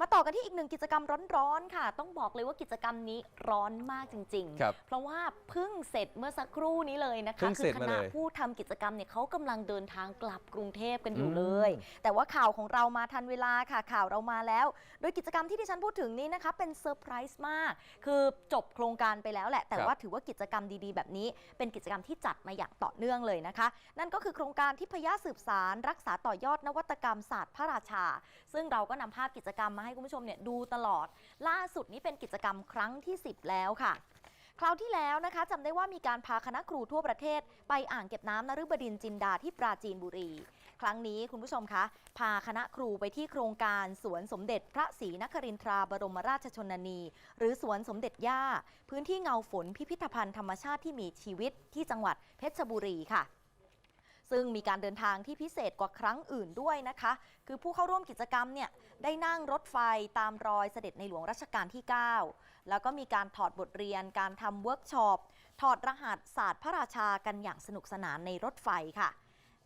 มาต่อกันที่อีกหนึ่งกิจกรรมร้อนๆค่ะ ต้องบอกเลยว่ากิจกรรมนี้ร้อนมากจริง ครับเพราะว่าเพิ่งเสร็จเมื่อสักครู่นี้เลยนะคะ เพิ่งเสร็จคมาณะเลยผู้ทำกิจกรรมเนี่ยเขากำลังเดินทางกลับกรุงเทพกันอยู่อืม เลย แต่ว่าข่าวของเรามาทันเวลาค่ะข่าวเรามาแล้ว โดยกิจกรรมที่ที่ฉันพูดถึงนี้นะคะเป็นเซอร์ไพรส์มาก คือจบโครงการไปแล้วแหละ แต่ว่าถือว่ากิจกรรมดีๆ แบบนี้ เป็นกิจกรรมที่จัดมาอย่างต่อเนื่องเลยนะคะ นั่นก็คือโครงการที่พยาสืบสาร รักษาต่อยอดนวัตกรรมศาสตร์พระราชา ซึ่งเราก็นำภาพกิจกรรมมาให้ให้คุณผู้ชมเนี่ยดูตลอด ล่าสุดนี้เป็นกิจกรรมครั้งที่ 10 แล้วค่ะ คราวที่แล้วนะคะจำได้ว่ามีการพาคณะครูทั่วประเทศ ไปอ่างเก็บน้ำนฤบดินจินดาที่ปราจีนบุรี ครั้งนี้คุณผู้ชมคะ พาคณะครูไปที่โครงการสวนสมเด็จพระศรีนครินทราบรมราชชนนี หรือสวนสมเด็จย่า พื้นที่เงาฝนพิพิธภัณฑ์ธรรมชาติที่มีชีวิตที่จังหวัดเพชรบุรีค่ะ ซึ่งมีการเดินทางที่พิเศษกว่าครั้งอื่นด้วยนะคะ คือผู้เข้าร่วมกิจกรรมเนี่ยได้นั่งรถไฟตามรอยเสด็จในหลวงรัชกาลที่ 9 แล้วก็มีการถอดบทเรียนการทำเวิร์กช็อปถอดรหัสศาสตร์พระราชากันอย่างสนุกสนานในรถไฟค่ะ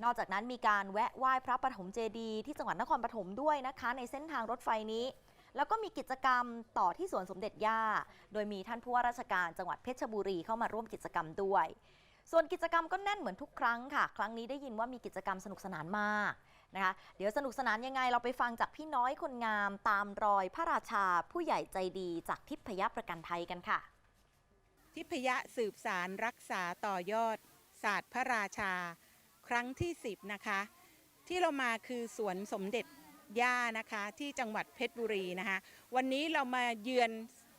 นอกจากนั้นมีการแวะไหว้พระปฐมเจดีย์ที่จังหวัดนครปฐมด้วยนะคะ ในเส้นทางรถไฟนี้ แล้วก็มีกิจกรรมต่อที่สวนสมเด็จย่า โดยมีท่านผู้ว่าราชการจังหวัดเพชรบุรีเข้ามาร่วมกิจกรรมด้วย ส่วนกิจกรรมก็แน่นเหมือนทุกครั้งค่ะ ครั้งนี้ได้ยินว่ามีกิจกรรมสนุกสนานมากนะคะ เดี๋ยวสนุกสนานยังไงเราไปฟังจากพี่น้อยคนงามตามรอยพระราชาผู้ใหญ่ใจดีจากทิพยประกันภัยกันค่ะ ทิพยสืบสารรักษาต่อยอด ศาสตร์พระราชา ครั้งที่ 10 นะคะ ที่เรามาคือสวนสมเด็จย่านะคะที่จังหวัดเพชรบุรีนะคะ วันนี้เรามาเยือน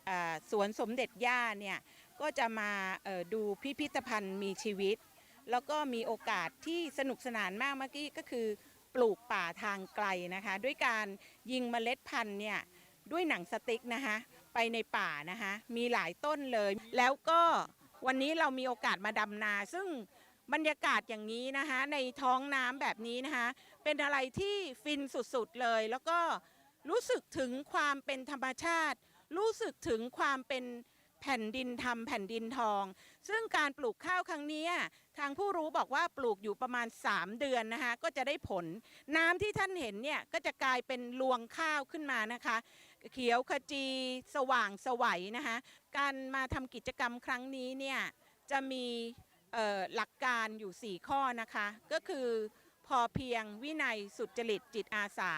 อสวนสมเด็จย่าเนี่ย ก็จะมาดูพิพิธภัณฑ์มีชีวิต แล้วก็มีโอกาสที่สนุกสนานมากเมื่อกี้ก็คือปลูกป่าทางไกลนะคะ ด้วยการยิงเมล็ดพันธุ์เนี่ยด้วยหนังสติ๊กนะคะไปในป่านะคะมีหลายต้นเลย แล้วก็วันนี้เรามีโอกาสมาดำนา ซึ่งบรรยากาศอย่างนี้นะคะในท้องน้ำแบบนี้นะคะเป็นอะไรที่ฟินสุดๆเลย แล้วก็รู้สึกถึงความเป็นธรรมชาติ รู้สึกถึงความเป็น แผ่นดินทำแผ่นดินทอง ซึ่งการปลูกข้าวครั้งนี้ทางผู้รู้บอกว่าปลูกอยู่ประมาณ 3 เดือนนะคะก็จะได้ผล น้ำที่ท่านเห็นเนี่ยก็จะกลายเป็นรวงข้าวขึ้นมานะคะ เขียวขจีสว่างสวัยนะคะการมาทำกิจกรรมครั้งนี้เนี่ยจะมีหลักการอยู่ 4 ข้อนะคะ ก็คือพอเพียงวินัยสุจริตจิตอาสา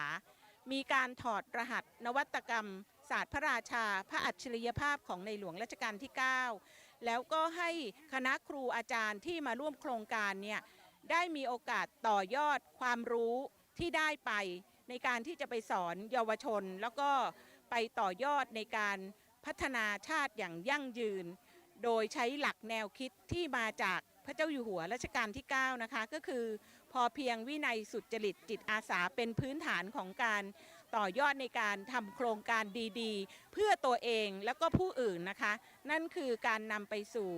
มีการถอดรหัสนวัตกรรม ศาสตร์พระราชา พระอัจฉริยภาพของในหลวงรัชกาลที่ 9 แล้วก็ให้คณะครูอาจารย์ที่มาร่วมโครงการเนี่ยได้มีโอกาสต่อยอดความรู้ที่ได้ไป ในการที่จะไปสอนเยาวชน แล้วก็ไปต่อยอดในการพัฒนาชาติอย่างยั่งยืน โดยใช้หลักแนวคิดที่มาจากพระเจ้าอยู่หัวรัชกาลที่ 9 นะคะ ก็คือ อเพียงวินัยสุจริตจิตอาสาเป็นพื้นฐานของการต่อยอดในการทำโครงการดีๆ เพื่อตัวเองแล้วก็ผู้อื่นนะคะ นั่นคือการนำไปสู่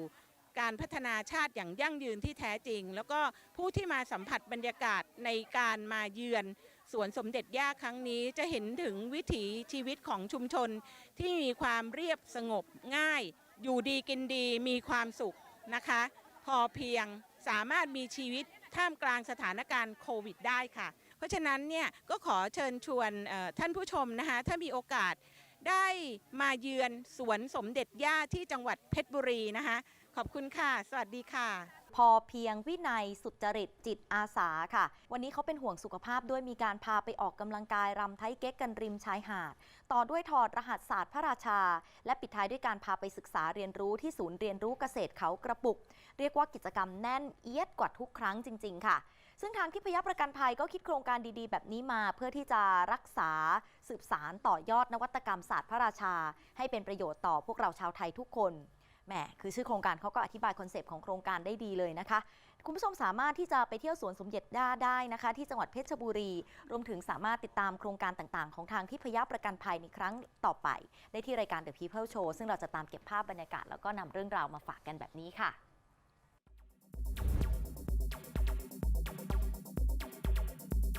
การพัฒนาชาติอย่างยั่งยืนที่แท้จริง แล้วก็ผู้ที่มาสัมผัสบรรยากาศในการมาเยือนสวนสมเด็จย่าครั้งนี้จะเห็นถึงวิถีชีวิตของชุมชน ที่มีความเรียบสงบง่าย อยู่ดีกินดีมีความสุขนะคะ พอเพียงสามารถมีชีวิต ท่ามกลางสถานการณ์โควิดได้ค่ะ เพราะฉะนั้นเนี่ยก็ขอเชิญชวนท่านผู้ชมนะคะถ้ามีโอกาสได้มาเยือนสวนสมเด็จย่าที่จังหวัดเพชรบุรีนะคะ ขอบคุณค่ะ สวัสดีค่ะ พอเพียงวินัยสุจริตจิตอาสาค่ะ วันนี้เขาเป็นห่วงสุขภาพด้วยมีการพาไปออกกำลังกายรำไทยเก๊กกันริมชายหาด ต่อด้วยถอดรหัสศาสตร์พระราชา และปิดท้ายด้วยการพาไปศึกษาเรียนรู้ที่ศูนย์เรียนรู้เกษตรเขากระปุก เรียกว่ากิจกรรมแน่นเอียดกว่าทุกครั้งจริง ๆ ค่ะ ซึ่งทางที่พยาประกันภัยก็คิดโครงการดีๆ แบบนี้มาเพื่อที่จะรักษาสืบสารต่อยอดนวัตกรรมศาสตร์พระราชา ให้เป็นประโยชน์ต่อพวกเราชาวไทยทุกคน แหมคือชื่อโครงการเขาก็อธิบายคอนเซปต์ของโครงการได้ดีเลยนะคะ คุณผู้ชมสามารถที่จะไปเที่ยวสวนสมเด็จย่าได้นะคะ ที่จังหวัดเพชรบุรี รวมถึงสามารถติดตามโครงการต่างๆ ของทางที่พยาประกันภัยในครั้งต่อไป ได้ที่รายการ The People Show ซึ่งเราจะตามเก็บภาพบรรยากาศแล้วก็นำเรื่องราวมาฝากกันแบบนี้ค่ะ